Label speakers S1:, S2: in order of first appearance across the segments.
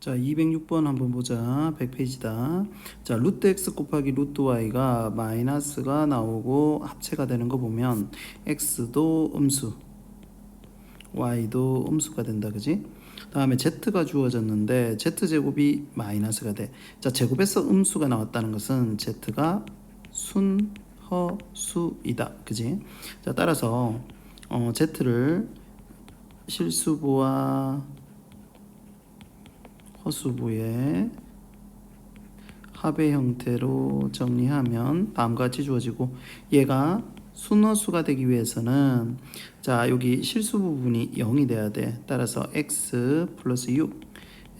S1: 자, 206번 한번 보자. 100페이지다. 자, 루트 x 곱하기 루트 y가 마이너스가 나오고 합체가 되는 거 보면 x도 음수, y도 음수가 된다. 그지? 다음에 z가 주어졌는데 z 제곱이 마이너스가 돼. 자, 제곱에서 음수가 나왔다는 것은 z가 순허수이다. 그지? 자, 따라서 어, z를 실수부와 허수부의 합의 형태로 정리하면 다음과 같이 주어지고 얘가 순허수가 되기 위해서는 자 여기 실수 부분이 0이 돼야 돼. 따라서 x 플러스 6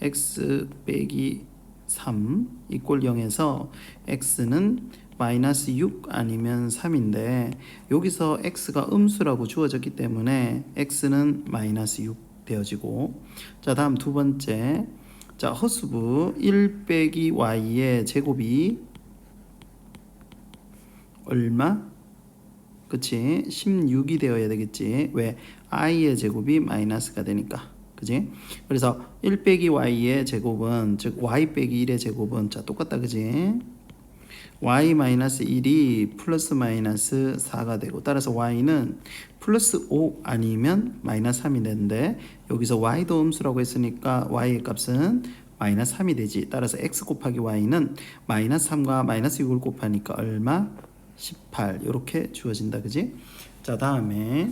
S1: x 빼기 3 이꼴 0에서 x는 마이너스 6 아니면 3인데 여기서 x가 음수라고 주어졌기 때문에 x는 마이너스 6 되어지고 자 다음 두 번째 자 허수부. 1 빼기 y의 제곱이 얼마? 그치? 16이 되어야 되겠지. 왜? i의 제곱이 마이너스가 되니까. 그지 그래서 1 빼기 y의 제곱은 즉 y 빼기 1의 제곱은 자 똑같다. 그지 y 마이너스 1이 플러스 마이너스 4가 되고 따라서 y는 플러스 5 아니면 마이너스 3이 되는데 여기서 y도 음수라고 했으니까 y의 값은 마이너스 3이 되지 따라서 x 곱하기 y는 마이너스 3과 마이너스 6을 곱하니까 얼마? 18 이렇게 주어진다 그지? 자 다음에